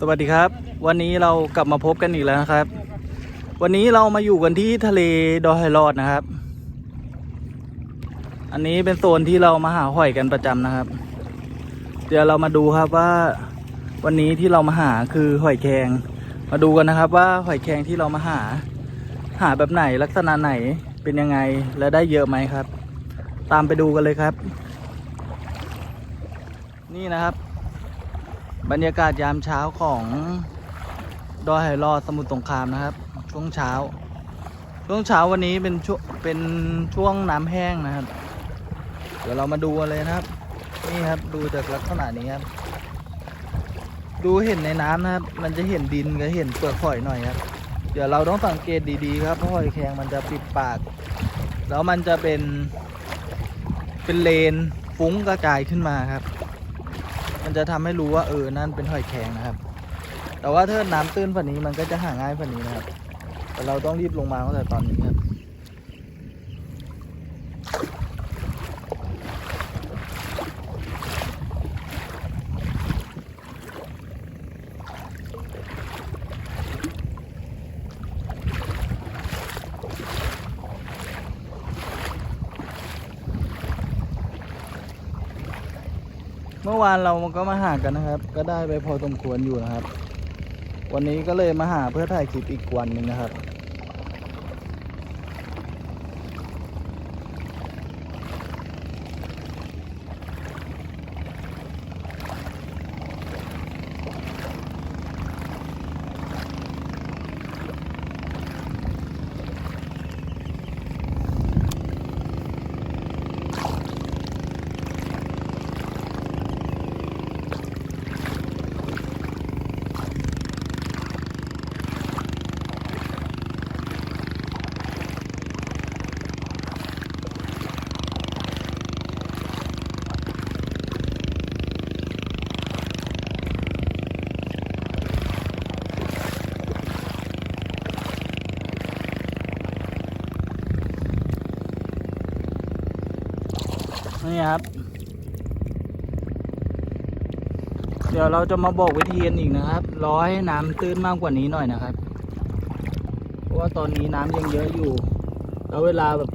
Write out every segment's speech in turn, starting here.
สวัสดีครับ วันนี้เรากลับมาพบกันอีกแล้วนะครับ วันนี้เรามาอยู่กันที่ทะเลดอยรอดนะครับ อันนี้เป็นโซนที่เรามาหาหอยกันประจำนะครับ เดี๋ยวเรามาดูครับว่า วันนี้ที่เรามาหาคือหอยแครงมาดูกันนะครับว่าหอยแครงที่เรามาหา หาแบบไหนลักษณะไหนเป็นยังไงและได้เยอะไหมครับ ตามไปดูกันเลยครับ นี่นะครับ บรรยากาศยามเช้าของดอยไหรอดสมุทรสงครามนะครับ ช่วงเช้า ช่วงเช้าวันนี้เป็นช่วงเป็นช่วงน้ำแห้งนะครับ เดี๋ยวเรามาดูเลยนะครับ นี่ครับดูจากลักษณะนี้ครับ ดูเห็นในน้ำนะครับ มันจะเห็นดินกับเห็นเปลือกหอยหน่อยครับ เดี๋ยวเราต้องสังเกตดีๆครับเพราะหอยแครงมันจะปิดปาก แล้วมันจะเป็นเป็นเลนฟุ้งกระจายขึ้นมาครับ มันจะทำให้รู้ว่าเออ นั่นเป็นหอยแครงนะครับ แต่ว่าถ้าน้ำตื้นฝันนี้มันก็จะหาง่ายฝันนี้นะครับ แต่เราต้องรีบลงมาตั้งแต่ตอนนี้ครับ เมื่อวานเราก็มาหากันนะครับ ก็ได้ไปพอสมควรอยู่นะครับ วันนี้ก็เลยมาหาเพื่อถ่ายคลิปอีกวันหนึ่งนะครับ ครับ เดี๋ยวเราจะมาบอกวิธีกันอีกนะครับ รอให้น้ำตื้นมากกว่านี้หน่อยนะครับ เพราะว่าตอนนี้น้ำยังเยอะอยู่ แล้วเวลาแบบ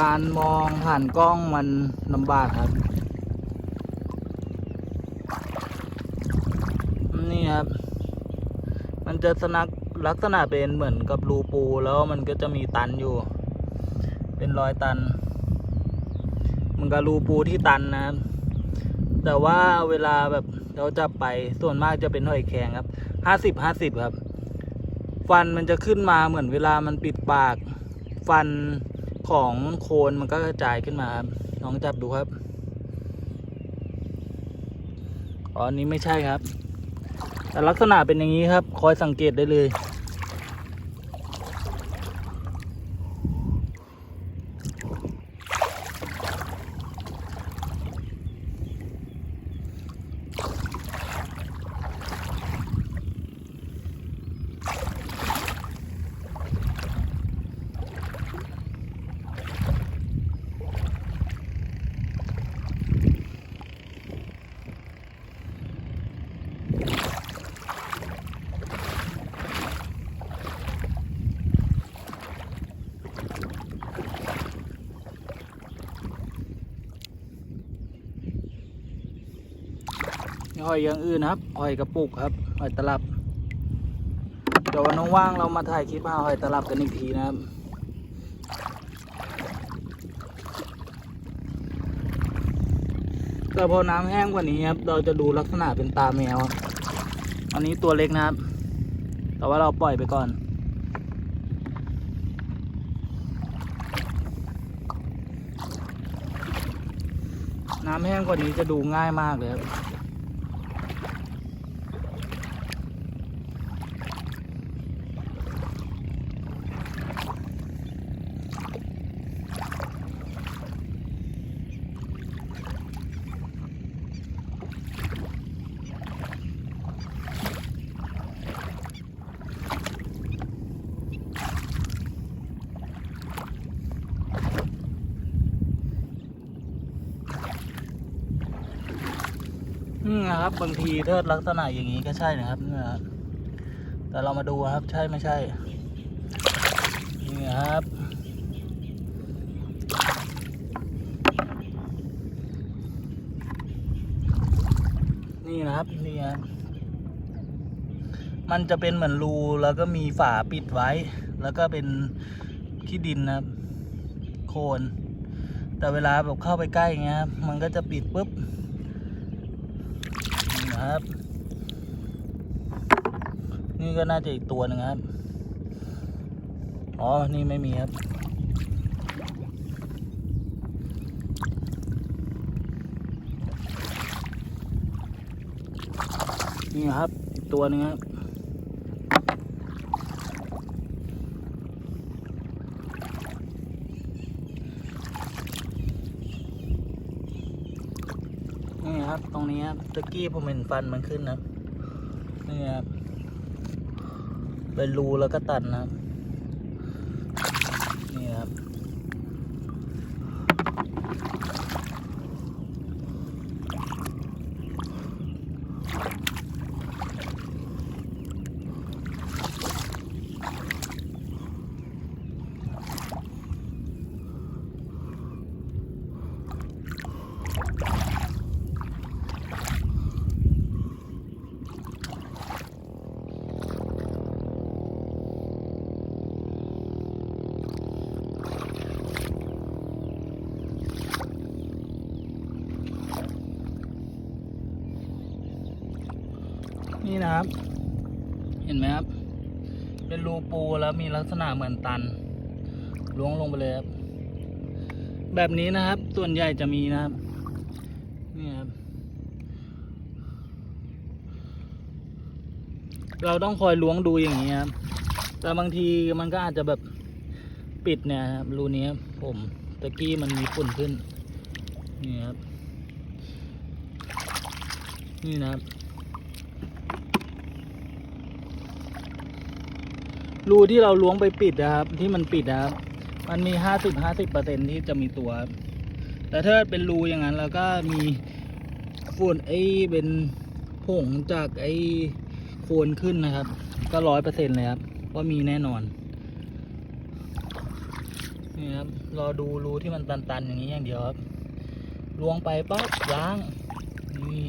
การมองผ่านกล้องมันลำบากครับ นี่ครับ มันจะสนักลักษณะเป็นเหมือนกับรูปูแล้วมันก็จะมีตันอยู่ เป็นรอยตัน มันก็รูปูที่ตันนะครับ แต่ว่าเวลาแบบเราจับไปส่วนมากจะเป็นหอยแครงครับห้าสิบห้าสิบครับ ฟันมันจะขึ้นมาเหมือนเวลามันปิดปาก ฟันของโคนมันก็กระจายขึ้นมาครับลองจับดูครับอ๋ออันนี้ไม่ใช่ครับ แต่ลักษณะเป็นอย่างนี้ครับ คอยสังเกตได้เลย หอยอย่างอื่นนะครับหอยกระปุกครับหอยตลับเดี๋ยววันว่างเรามาถ่ายคลิปหาหอยตลับกันอีกทีนะครับแต่พอน้ำแห้งกว่านี้ครับเราจะดูลักษณะเป็นตาแมวอันนี้ตัวเล็กนะครับ แต่ว่าเราปล่อยไปก่อนน้ำแห้งกว่านี้จะดูง่ายมากเลยครับ นนี่นะครับ บางทีถ้าลักษณะอย่างนี้ก็ใช่นะครับนี่นะแต่เรามาดูครับใช่ไม่ใช่ นี่นะครับนี่นะครับนี่ครับมันจะเป็นเหมือนรูแล้วก็มีฝาปิดไว้ แล้วก็เป็นขี้ดินนะครับ โคน แต่เวลาแบบเข้าไปใกล้เงี้ยครับมันก็จะปิดปุ๊บ ครับ นี่ก็น่าจะอีกตัวหนึ่งครับ อ๋อ นี่ไม่มีครับนี่ครับ ตัวหนึงครับ นี่ครับ ตรงนี้ครับตะกี้ผมเห็นฟันมันขึ้นนะนี่ครับเป็นรูแล้วก็ตัดนะครับ นี่ครับ นี่นะครับ เห็นไหมครับ เป็นรูปูแล้วมีลักษณะเหมือนตันล้วงลงไปเลยครับ แบบนี้นะครับ ส่วนใหญ่จะมีนะครับ นี่ครับ เราต้องคอยล้วงดูอย่างนี้ครับ แต่บางทีมันก็อาจจะแบบปิดเนี่ยครับรูนี้ครับผมตะกี้มันมีฝุ่นขึ้น นี่ครับ นี่นะครับ รูที่เราล้วงไปปิดนะครับ ที่มันปิดนะครับ มันมีห้าสิบห้าสิบเปอร์เซ็นที่จะมีตัว แต่ถ้าเป็นรูอย่างนั้น แล้วก็มีฝุ่นไอ้เป็นผงจากไอ้โคนขึ้นนะครับ ก็ร้อยเปอร์เซ็นเลยครับ ว่ามีแน่นอนนี่ครับรอดูรูที่มันตันๆ อย่างนี้อย่างเดียวครับล้วงไปปั๊บล้าง นี่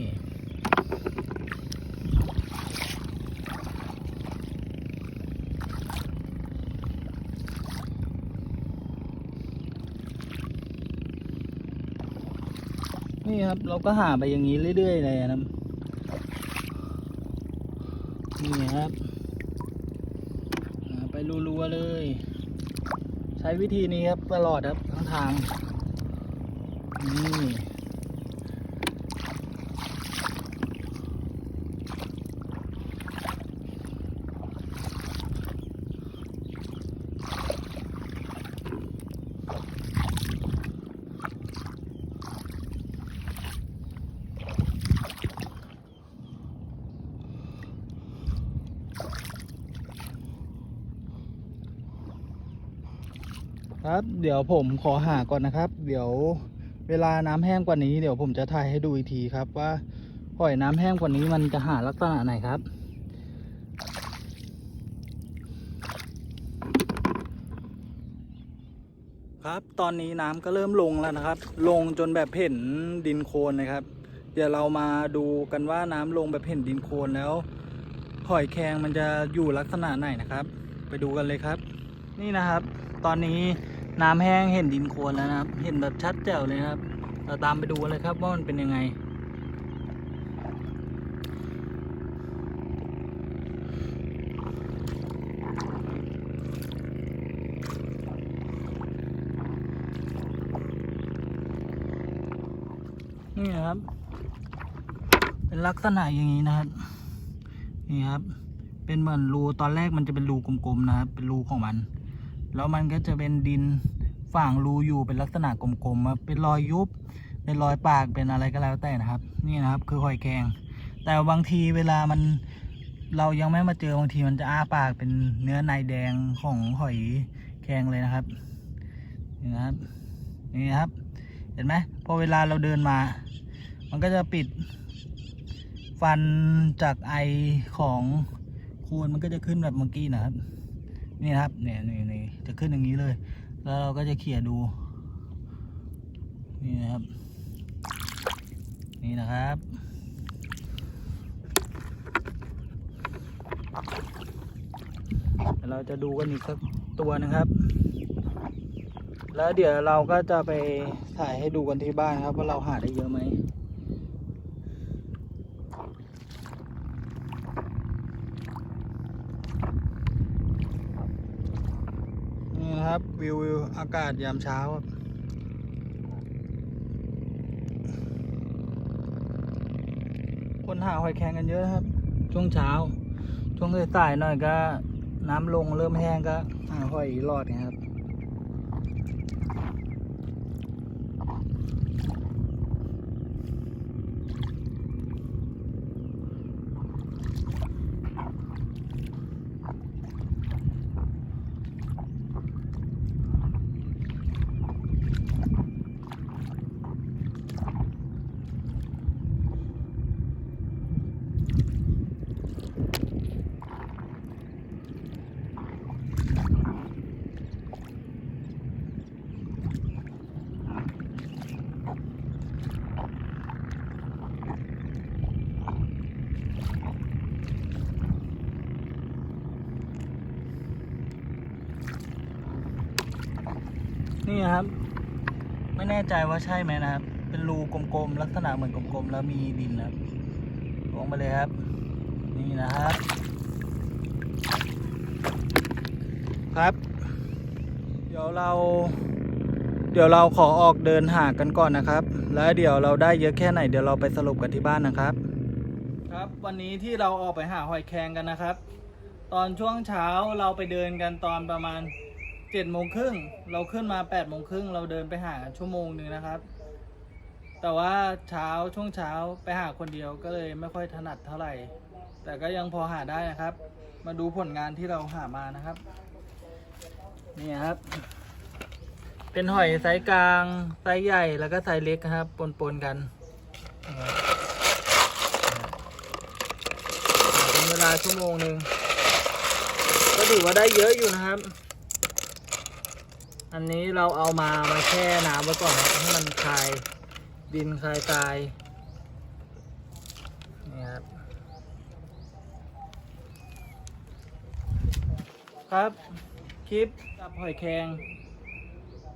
นี่ครับเราก็หาไปอย่างนี้เรื่อยๆเลยนะครับนี่ครับหาไปรัวๆเลย ใช้วิธีนี้ครับตลอดครับทั้งทางนี่ ครับ เดี๋ยวผมขอหาก่อนนะครับ เดี๋ยวเวลาน้ำแห้งกว่านี้เดี๋ยวผมจะถ่ายให้ดูอีกทีครับว่าหอยน้ำแห้งกว่านี้มันจะหาลักษณะไหนครับ ครับตอนนี้น้ำก็เริ่มลงแล้วนะครับ ลงจนแบบเห็นดินโคลนนะครับ เดี๋ยวเรามาดูกันว่าน้ำลงแบบเห็นดินโคลนแล้วหอยแครงมันจะอยู่ลักษณะไหนนะครับ ไปดูกันเลยครับ นี่นะครับ ตอนนี้ น้ำแห้งเห็นดินโคลนแล้วนะครับ เห็นแบบชัดแจ๋วเลยนะครับ เราตามไปดูเลยครับว่ามันเป็นยังไง นี่นครับ เป็นลักษณะอย่างนี้นะครับ นี่ครับ เป็นเหมือนรูตอนแรกมันจะเป็นรูกลมๆนะครับ เป็นรูของมัน แล้วมันก็จะเป็นดินฝังรูอยู่เป็นลักษณะกลมๆครับเป็นรอยยุบ เป็นรอยปากเป็นอะไรก็แล้วแต่นะครับ นี่นะครับคือหอยแครงแต่บางทีเวลามันเรายังไม่มาเจอบางทีมันจะอ้าปากเป็นเนื้อในแดงของหอยแครงเลยนะครับนี่นะครับนี่นะครับ เห็นไหมพอเวลาเราเดินมา มันก็จะปิด ฟันจากไอของโคนมันก็จะขึ้นแบบเมื่อกี้นะครับ นี่ครับเนี่ยนี่นี่จะขึ้นอย่างนี้เลย แล้วเราก็จะเขี่ยดู นี่นะครับ นี่นะครับเราจะดูกันอีกสักตัวนึงครับ แล้วเดี๋ยวเราก็จะไปถ่ายให้ดูกันที่บ้านครับ ว่าเราหาได้เยอะไหม นี่นะครับ วิววอากาศยามเช้าครับคนหาหอยแครงกันเยอะนะครับ ช่วงเช้า ช่วงสายๆหน่อยก็ น้ำลงเริ่มแห้งก็หาหอยรอดนะครับ นี่ครับ ไม่แน่ใจว่าใช่ไหมนะครับ เป็นรูกลมๆลักษณะเหมือนกลมๆแล้วมีดินนะครับลงไปเลยครับ นี่นะครับ ครับ เดี๋ยวเรา เดี๋ยวเราขอออกเดินหากันก่อนนะครับ แล้วเดี๋ยวเราได้เยอะแค่ไหนเดี๋ยวเราไปสรุปกันที่บ้านนะครับ ครับวันนี้ที่เราออกไปหาหอยแครงกันนะครับ ตอนช่วงเช้าเราไปเดินกันตอนประมาณ เจ็ดโมงครึ่งเราขึ้นมาแปดโมงครึ่งเราเดินไปหาชั่วโมงหนึ่งนะครับ แต่ว่าเช้าช่วงเช้าไปหาคนเดียวก็เลยไม่ค่อยถนัดเท่าไหร่ แต่ก็ยังพอหาได้นะครับ มาดูผลงานที่เราหามานะครับ นี่ครับ เป็นหอยไซส์กลางไซส์ใหญ่แล้วก็ไซส์เล็กครับ ปนๆกันเป็นเวลาชั่วโมงหนึ่งก็ถือว่าได้เยอะอยู่นะครับ อันนี้เราเอามามาแช่น้ำไว้ก่อนครับให้มันคลายดินคลายทรายนี่ครับครับคลิปกับหอยแครง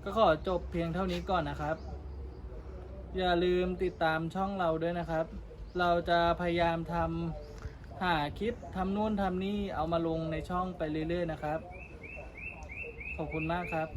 ก็ขอจบเพียงเท่านี้ก่อนนะครับ อย่าลืมติดตามช่องเราด้วยนะครับ เราจะพยายามทำหาคลิปทำนู่นทำนี่เอามาลงในช่องไปเรื่อยๆนะครับ ขอบคุณมากครับ